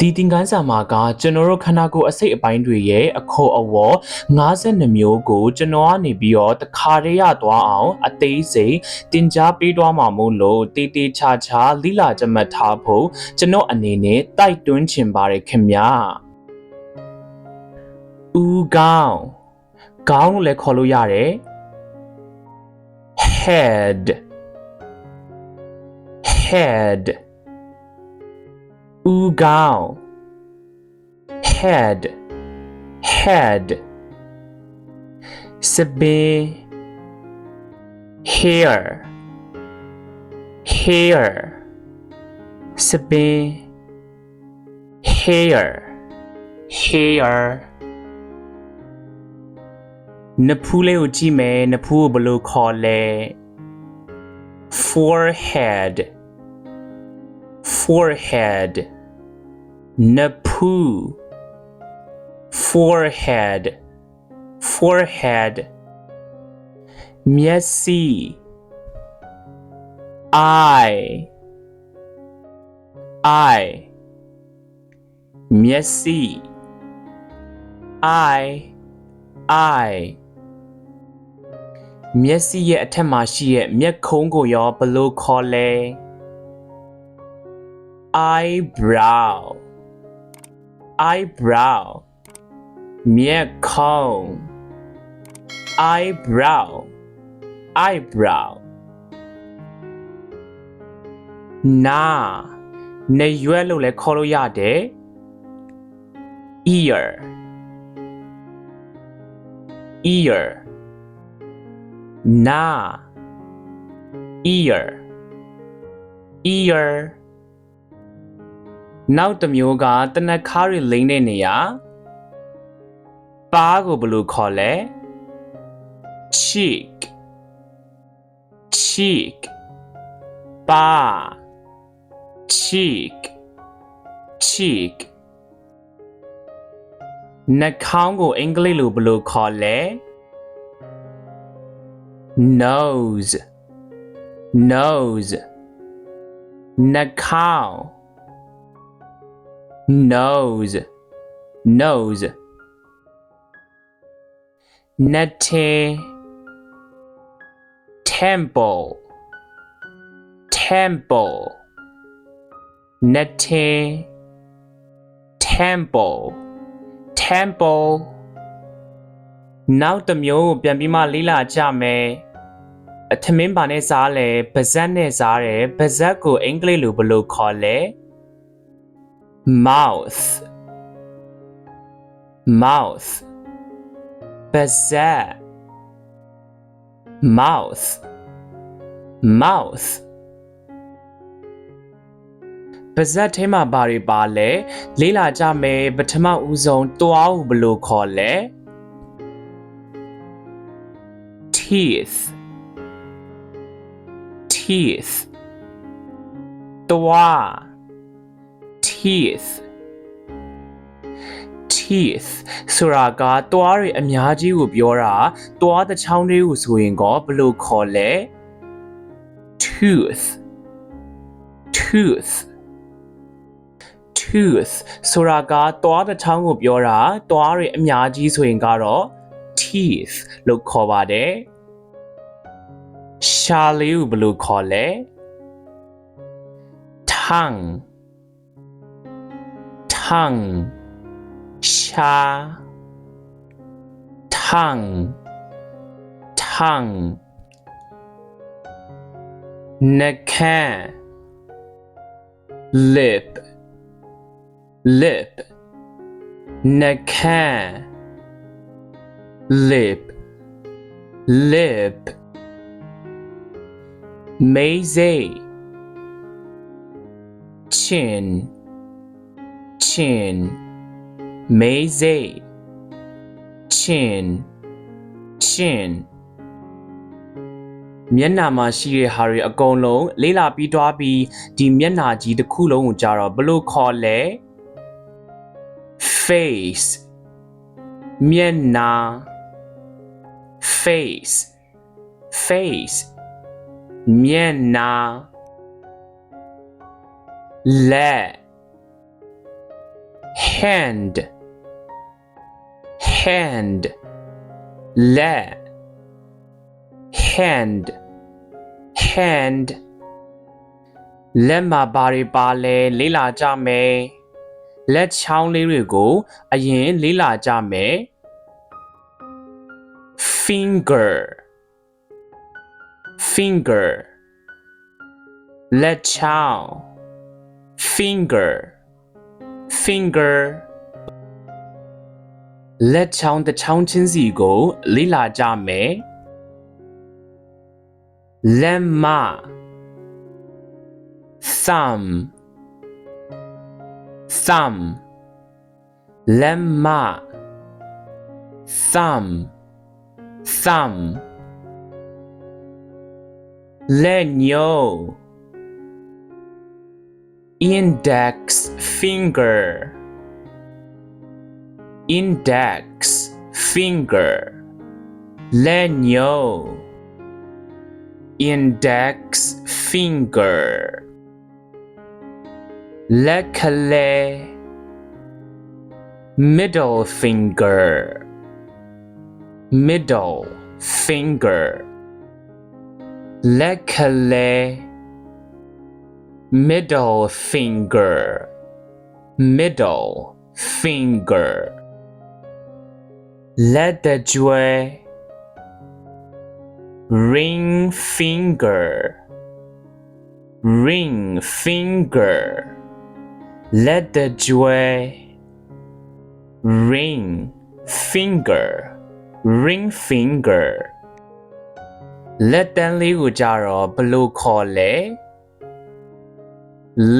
ဒီသင်ခန်းစာမှာကကျွန်တော်တို့ခန္ဓာကိုယ်အစိတ်အပိုင်းတွေရဲ့အခေါ်အဝေါ်52မျိုးကိုကျွန်တော်ကနေပြီးတော့တခါတည်းရသွားအောင်အသေးစိတ်တင် जा ပေးသွားမှာမို့လို့တေးတေးချာချာလိလာကြမှတ်ထားဖို့ကျွန်တော်အနေနဲ့တိုက်တွန်းချင်ပါတယ်ခင်ဗျာဦးကောင်းကောင်းလို့လည်းခေါ်လို့ရတယ် head head ဦးကောင်း head head စပင်း hair hair စပင်း hair hair နဖူးလေးကိုကြည့်မယ်နဖူးကိုဘယ်လိုခေါ်လဲ forehead forehead နဖူး forehead forehead မျက်စိ eye eye မျက်စိ eye eye မျက်စိရဲ့အထက်မှာရှိတဲ့မျက်ခုံးကိုရောဘယ်လိုခေါ်လဲ eyebrow eyebrow မျက်ခုံး eyebrow eyebrow နာနေရွက်လို့လည်းခေါ်လို့ရတယ် ear ear နာ ear ear နောက်တစ်မျိုးကတနက်ခါးတွေလိမ့်တဲ့နေရာပါးကိုဘယ်လိုခေါ်လဲ cheek cheek ပါး cheek cheek နှာခေါင်းကိုအင်္ဂလိပ်လိုဘယ်လိုခေါ်လဲ nose nose နှာခေါင်း nose nose နှထင် temple temple နှထင် temple temple နောက်တစ်မျိုးကိုပြန်ပြီးမှလေ့လာကြမယ်အထမင်းပါနဲ့စားလဲပါဇက်နဲ့စားတယ်ပါဇက်ကိုအင်္ဂလိပ်လိုဘယ်လိုခေါ်လဲ mouth mouth ပါဇက် mouth mouth ပါဇက်ထဲမှာဘာတွေပါလဲလေးလာကြမယ်ပထမဦးဆုံးတွားကိုဘယ်လိုခေါ်လဲ teeth teeth တွား teeth teeth ဆိုတာကတွားတွေအများကြီးကိုပြောတာတွားတစ်ချောင်းလေးကိုဆိုရင်ကောဘယ်လိုခေါ်လဲ tooth tooth tooth ဆိုတာကတွားတစ်ချောင်းကိုပြောတာတွားတွေအများကြီးဆိုရင်ကတော့ teeth လို့ခေါ်ပါတယ် ရှာလေးကိုဘယ်လိုခေါ်လဲ tongue tongue ရှာ tongue tongue နှာခမ်း lip lip နှာခမ်း lip lip မေးစိတ် chin chin မေးစိတ် chin chin မျက်နှာမှာရှိတဲ့ဟာတွေအကုန်လုံးလေးလာပြီးတွားပြီးဒီမျက်နှာကြီးတစ်ခုလုံးကိုကြတော့ဘယ်လိုခေါ်လဲ face မျက်နှာ face face မျက်နှာလက် hand hand လက် hand hand လက်မှာဘာတွေပါလဲလေးလာကြမယ်လက်ချောင်းလေးတွေကိုအရင်လေးလာကြမယ် finger finger လက်ချောင်း finger finger လက်ချောင်းတစ်ချောင်းချင်းစီကိုလေးလာကြမယ်လက်မ thumb thumb လက်မ thumb thumb လက်ညှိုး index finger index finger လက်ညှိုး index finger လက်ကလေး middle finger middle finger လက်ကလေး middle finger middle finger လက်တကြွယ် ring finger ring finger လက်တကြွယ် ring finger ring finger လက်တန်းလေးကိုကြတော့ဘယ်လိုခေါ်လဲ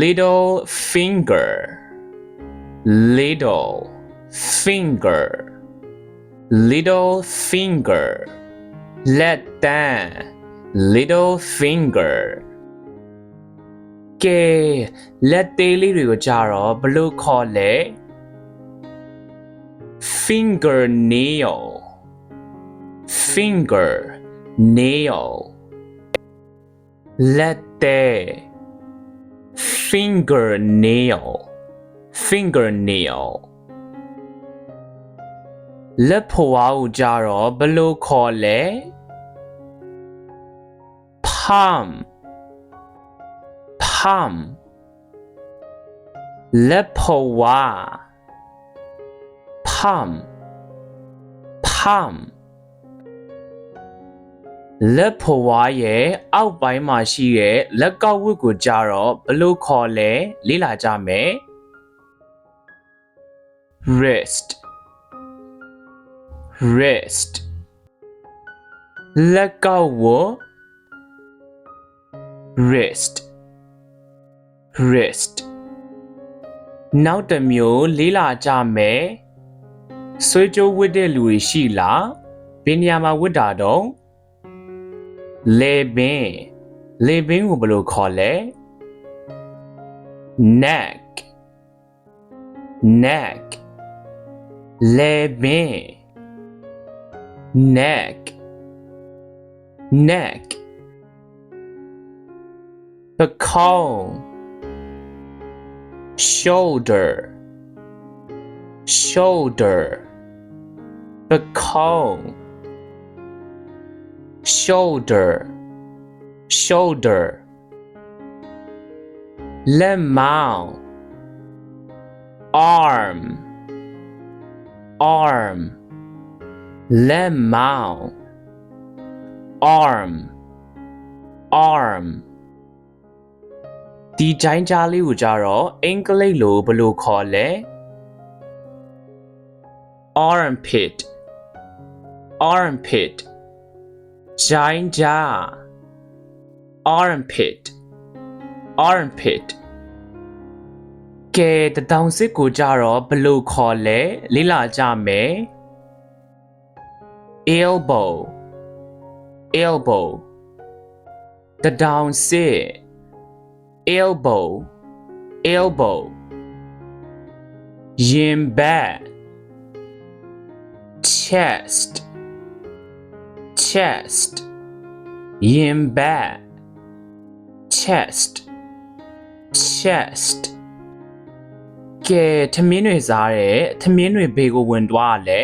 little finger little finger little finger လက်တန်း little finger ကဲလက်သေးလေးတွေကိုကြတော့ဘယ်လိုခေါ်လဲ fingernail finger nail လက်သေး fingernail fingernail လက်ဖွားကိုကြတော့ဘယ်လိုခေါ်လဲ palm palm လက်ဖွား palm palm လက်ဖွားရဲ့အောက်ပိုင်းမှာရှိတဲ့လက်ကောက်ဝတ်ကိုကြတော့ဘယ်လိုခေါ်လဲလေ့လာကြမယ် wrist wrist လက်ကောက်ဝတ် wrist wrist နောက်တစ်မျိုးလေးလာကြမယ်ဆွေးကြိုးဝတ်တဲ့လူတွေရှိလားဘယ်နေရာမှာဝတ်တာတော့ လေပင်လေပင်ကိုဘယ်လိုခေါ်လဲ neck neck လေပင် neck neck ပခေါင်း shoulder shoulder ပခေါင်း shoulder shoulder လက်မောင်း arm arm လက်မောင်း arm arm ဒီဂျိုင်းကြားလေးကိုကြတော့အင်္ဂလိပ်လိုဘယ်လိုခေါ်လဲ armpit armpit ဂျိုင်းကြား armpit armpit ကဲတတောင်စစ်ကိုကြတော့ဘယ်လိုခေါ်လဲလေးလာကြမယ် elbow elbow တတောင်စစ် elbow elbow ရင်ဘတ် chest chest ရင်ဘတ် chest chest က ကဲသမင်းတွေစားတယ်သမင်းတွေဘေကိုဝင်သွားရလဲ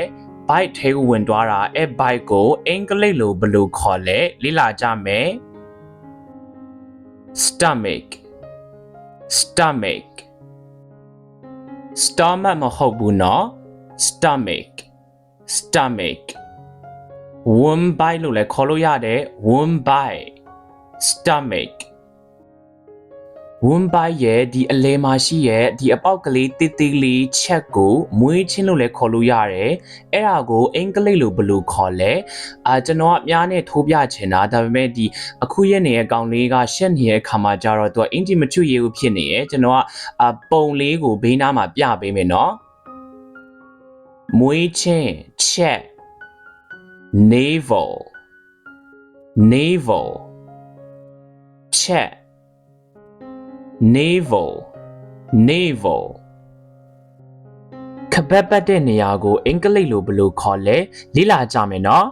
bite ထဲကိုဝင်သွားတာအဲ bite ကိုအင်္ဂလိပ်လိုဘယ်လိုခေါ်လဲလေ့လာကြမယ် stomach stomach stomach မဟုတ်ဘူးเนาะ stomach stomach womb bite လို့လည်းခေါ်လို့ရတယ် womb bite stomach womb bite ရဲ့ဒီအလဲမှာရှိရဲ့ဒီအပေါက်ကလေးတိတိလေးချက်ကိုမွေးချင်းလို့လည်းခေါ်လို့ရတယ်အဲ့ဒါကိုအင်္ဂလိပ်လိုဘယ်လိုခေါ်လဲအာကျွန်တော်ကအများနဲ့ထိုးပြချင်တာဒါပေမဲ့ဒီအခုရက်နေရဲ့ကောင်လေးကရှက်နေတဲ့ခါမှာကြတော့သူကအင်ဂျီမချွတ်ရဘူးဖြစ်နေရဲ့ကျွန်တော်ကအပုံလေးကိုဘေးနားမှာပြပေးမယ်နော်မွေးချင်းချက် navel navel check navel navel ခပတ်ပတ်တဲ့နေရာကိုအင်္ဂလိပ်လိုဘယ်လိုခေါ်လဲလေ့လာကြမယ်နော်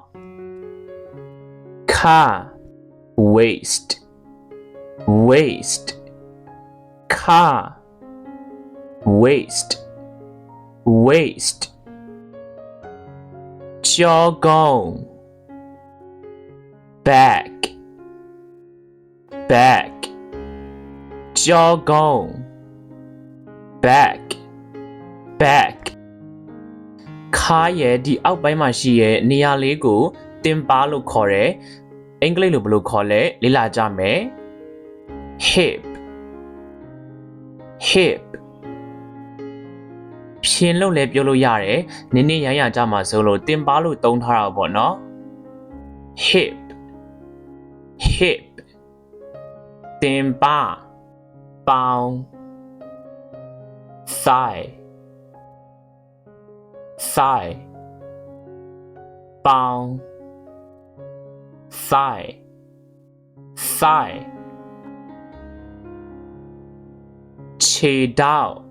ခ waist waist ခ waist waist ကြောကုန်း back back ကြောကုန်း back back ခါရဲ့ဒီအောက်ပိုင်းမှာရှိရဲ့နေရာလေးကိုတင်ပါလို့ခေါ်တယ်အင်္ဂလိပ်လိုဘယ်လိုခေါ်လဲလေ့လာကြမယ် hip hip ဖြင်းလို့လည်းပြောလို့ရတယ်နည်းနည်းရမ်းရကြမှာဆိုလို့တင်ပါလို့တုံးထားတာပေါ့နော် hip hip တင်ပါပေါင်း thigh thigh ပေါင်း thigh thigh ခြေထောက်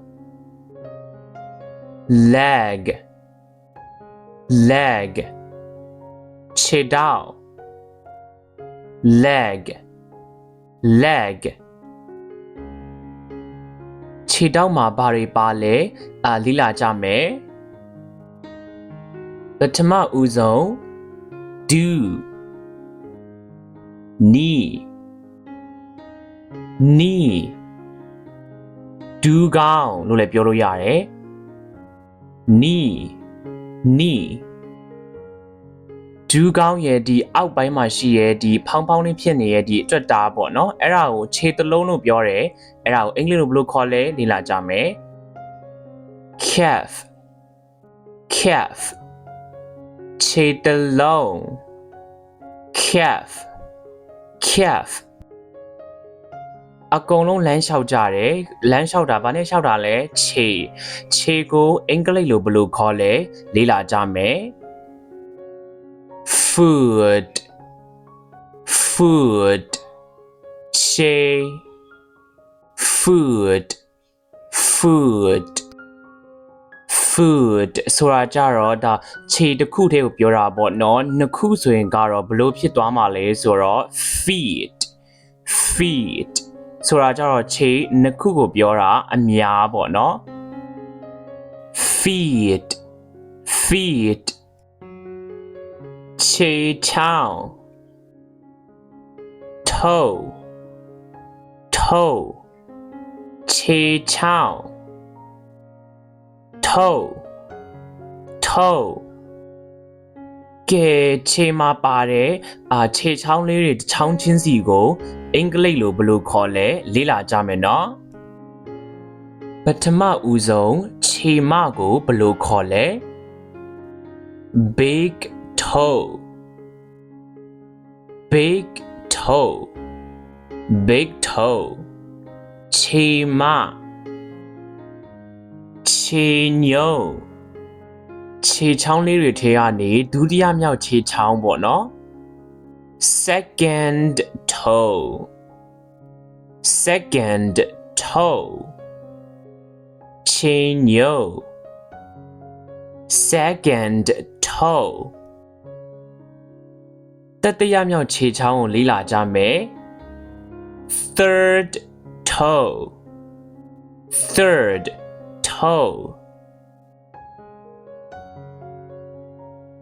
leg leg ခြေထောက် leg leg ခြေထောက်မှာဘာတွေပါလဲအာလိလာကြမယ်ပထမဦးဆုံး do knee knee ဒူးကောင်းလို့လည်းပြောလို့ရတယ် knee knee ဒူးကောင်းရဲ့ဒီအောက်ပိုင်းမှာရှိရဲ့ဒီဖောင်းဖောင်းလေးဖြစ်နေတဲ့ဒီအတွက်တာပေါ့နော်အဲ့ဒါကိုခြေတလုံးလို့ပြောတယ်အဲ့ဒါကိုအင်္ဂလိပ်လိုဘယ်လိုခေါ်လဲလေ့လာကြမယ် calf calf ခြေတလုံး calf calf အကုန်လုံးလမ်းလျှောက်ကြတယ်လမ်းလျှောက်တာဘာနဲ့လျှောက်တာလဲခြေခြေကိုအင်္ဂလိပ်လိုဘယ်လိုခေါ်လဲလေ့လာကြမယ် food food ခြေ food food food ဆိုတာကြတော့ဒါခြေတစ်ခုတည်းကိုပြောတာပေါ့နော်နှစ်ခုဆိုရင်ကတော့ဘလို့ဖြစ်သွားမှာလဲဆိုတော့ feet feet ဆိုတာကြတော့ခြေနှစ်ခုကိုပြောတာအများပေါ့နော် feet feet ခြေချောင်း toe toe ခြေချောင်း toe toe ကဲခြေမှာပါတယ်အာခြေချောင်းလေးတွေချောင်းချင်းစီကိုအင်္ဂလိပ်လိုဘယ်လိုခေါ်လဲလေ့လာကြမယ်နော်ပထမဦးဆုံးခြေမကိုဘယ်လိုခေါ်လဲ big toe big toe big toe ခြေမခြေညုံ ခြေချောင်းလေးတွေထဲကနေဒုတိယမြောက်ခြေချောင်းပေါ့နော် second toe second toe ခြေညုံ second toe တတိယမြောက်ခြေချောင်းကိုလေ့လာကြမယ် third toe third toe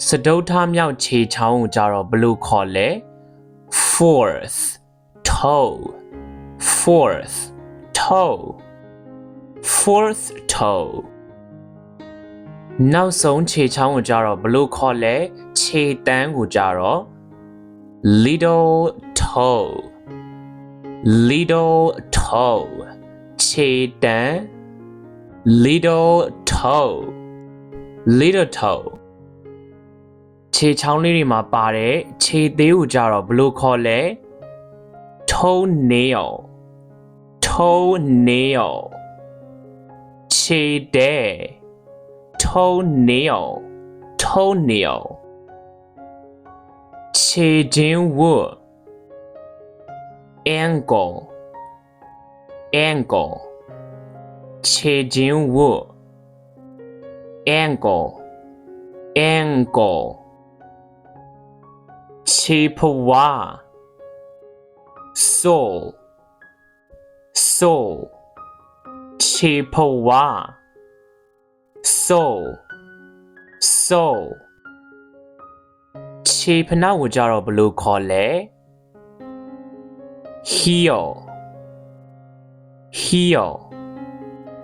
စတုထမြောက်ခြေချောင်းကိုကြတော့ဘယ်လိုခေါ်လဲ fourth toe fourth toe fourth toe နောက်ဆုံးခြေချောင်းကိုကြတော့ဘယ်လိုခေါ်လဲခြေတန်းကိုကြတော့ little toe little toe ခြေတန်း little toe little toe ခြေချောင်းလေးတွေမှာပါတဲ့ခြေသေးကိုကြတော့ဘယ်လိုခေါ်လဲ toenail toenail ခြေတဲ့ toenail toenail ခြေချင်းဝတ် ankle ankle ခြေချင်းဝတ် ankle ankle ခြေဖွား sole sole ခြေဖွား sole sole ခြေဖနောက်ကိုကြတော့ဘယ်လိုခေါ်လဲ heel heel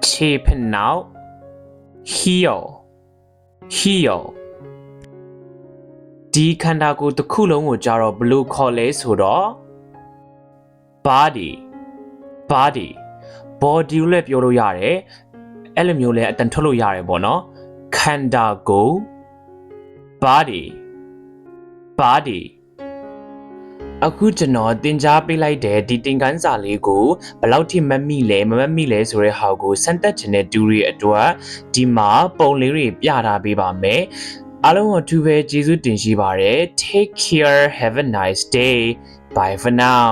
ခြေဖနောက် heel heel ဒီခန္ဓာကိုယ်တစ်ခုလုံးကိုကြတော့ဘယ်လိုခေါ်လဲဆိုတော့ body body body ကိုလည်းပြောလို့ရတယ်အဲ့လိုမျိုးလည်းအတန်ထွက်လို့ရတယ်ပေါ့နော်ခန္ဓာကိုယ် body body အခုကျွန်တော်တင် जा ပေးလိုက်တဲ့ဒီတင်ကန်းစာလေးကိုဘယ်လောက်ထိမတ်မိလဲမမတ်မိလဲဆိုတဲ့ဟာကိုစမ်းသပ်ခြင်းတဲ့တူတွေအတွက်ဒီမှာပုံလေးတွေပြထားပေးပါမယ် အားလုံးကိုအထူးပဲကျေးဇူးတင်ရှိပါတယ် take care have a nice day bye for now